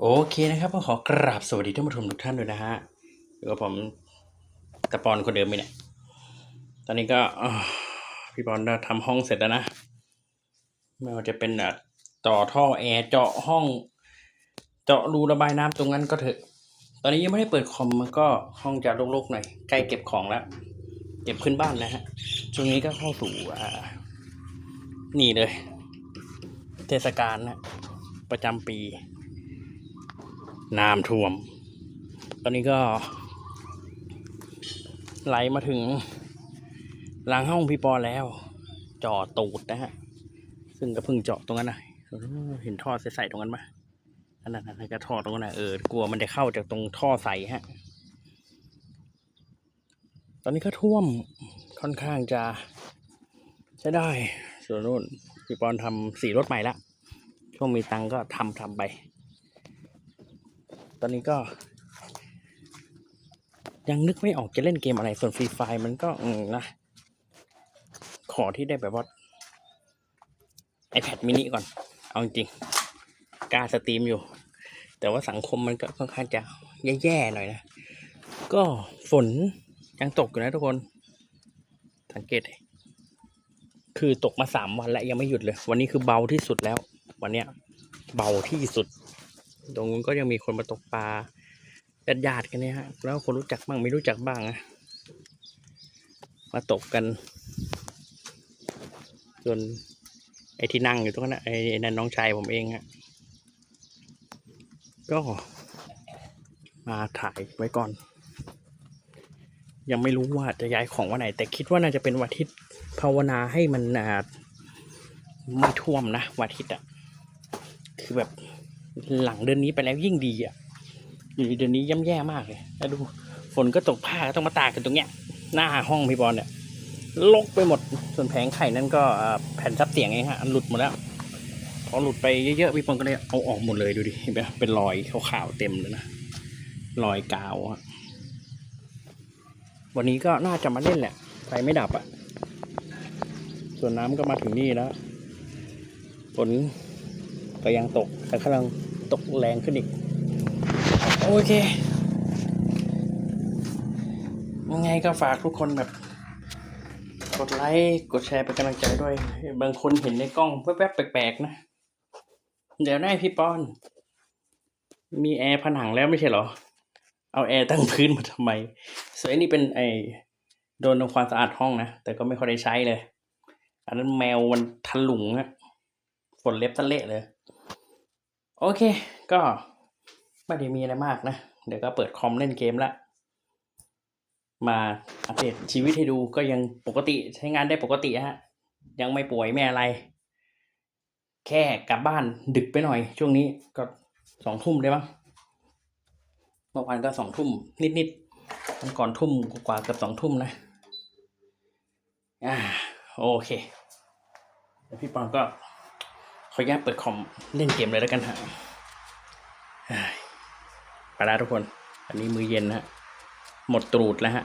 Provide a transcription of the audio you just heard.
โอเคนะครับก็ขอกราบสวัสดีท่านผู้ชมทุกท่านด้วยนะฮะอยู่กับผมตะปอนคนเดิมไหมเนี่ยตอนนี้ก็พี่ปอนทำห้องเสร็จแล้วนะไม่ว่าจะเป็นต่อท่อแอร์เจาะห้อง เจาะรูระบายน้ำตรงนั้นก็เถอะ ตอนนี้ยังไม่ได้เปิดคอมมันก็ห้องจะโล่งๆหน่อยใกล้เก็บของแล้วเก็บขึ้นบ้านนะฮะช่วงนี้ก็เข้าสู่อ่านี่เลย เทศกาลนะประจำปี น้ำท่วม ตอนนี้ก็ ไหลมาถึง หลังห้องพี่ปอแล้ว จอตูดนะฮะ ซึ่งก็เพิ่งเจาะตรงนั้นนะเห็นท่อใสๆตรงนั้นปะอันนั้นนะก็ท่อตรงนั้นนะเออกลัวมันจะเข้าจากตรงท่อใสฮะ ตอนนี้ก็ท่วมค่อนข้างจะใช้ได้ ส่วนนู้นพี่ปอนทำสีรถใหม่ละช่วงมีตังก็ทำทำไป ตอนนี้ก็ ยังนึกไม่ออกจะเล่นเกมอะไร ส่วนฟรีไฟมันก็อืมนะ ขอที่ได้แบบว่า iPad mini ก่อน เอาจริงๆกล้าสตรีมอยู่ แต่ว่าสังคมมันก็ค่อนข้างจะแย่ๆหน่อยนะ ก็ฝนยังตกอยู่นะทุกคน สังเกต คือตกมาสามวันแล้วยังไม่หยุดเลย วันนี้คือเบาที่สุดแล้ว วันเนี้ยเบาที่สุด ตรงนู้นก็ยังมีคนมาตกปลาญาติญาติๆกันเนี่ยฮะ แล้วคนรู้จักบ้างไม่รู้จักบ้างนะมาตกกันส่วนไอ้ที่นั่งอยู่ตรงนั้นไอ้นั่นน้องชายผมเองฮะ ก็มาถ่ายไว้ก่อน ยังไม่รู้ว่าจะย้ายของวันไหน แต่คิดว่าน่าจะเป็นวันอาทิตย์ภาวนาให้มันอ่าไม่ท่วมนะวันอาทิตย์อะคือแบบ หลังเดือนนี้ไปแล้วยิ่งดีอะ อยู่เดือนนี้ย่ำแย่มากเลยแล้วดูฝนก็ตกผ้าก็ต้องมาตากกันตรงเนี้ย หน้าห้องพี่บอลเนี่ยลกไปหมดส่วนแผงไข่นั่นก็แผ่นซับเสียงเองฮะหลุดหมดแล้ว พอหลุดไปเยอะๆพี่บอลก็เลยเอาออกหมดเลยดูดิเห็นไหมเป็นรอยขาวๆเต็มเลยนะรอยกาวอะวันนี้ก็น่าจะมาเล่นแหละไฟไม่ดับอะส่วนน้ำก็มาถึงนี่แล้วฝนก็ยังตกแต่กำลัง ตกแรงขึ้นอีก โอเค ยังไงก็ฝากทุกคนแบบ กดไลค์กดแชร์เป็นกำลังใจด้วย บางคนเห็นในกล้องแวบๆแปลกๆนะ เดี๋ยวได้พี่ปอน มีแอร์ผนังแล้วไม่ใช่เหรอ เอาแอร์ตั้งพื้นมาทำไมส่วนอันนี้เป็นไอโดนทำความสะอาดห้องนะ แต่ก็ไม่ค่อยได้ใช้เลย อันนั้นแมวมันทะลุงอะฝนเล็บทะเละเลย โอเค ก็ไม่ได้มีอะไรมากนะ เดี๋ยวก็เปิดคอมเล่นเกมละ มาอัปเดตชีวิตให้ดูก็ยังปกติใช้งานได้ปกติฮะ ยังไม่ป่วยไม่อะไร แค่กลับบ้านดึกไปหน่อย ช่วงนี้ก็สองทุ่มได้ปะเมื่อวานก็สองทุ่มนิดๆวันก่อนทุ่มกว่าเกือบสองทุ่มนะ อ่าโอเค แล้วพี่ปอนก็ ขออนุญาตเปิดคอมเล่นเกมเลยแล้วกันฮะไปแล้วทุกคน อันนี้มือเย็นนะฮะ หมดตรูดแล้วฮะ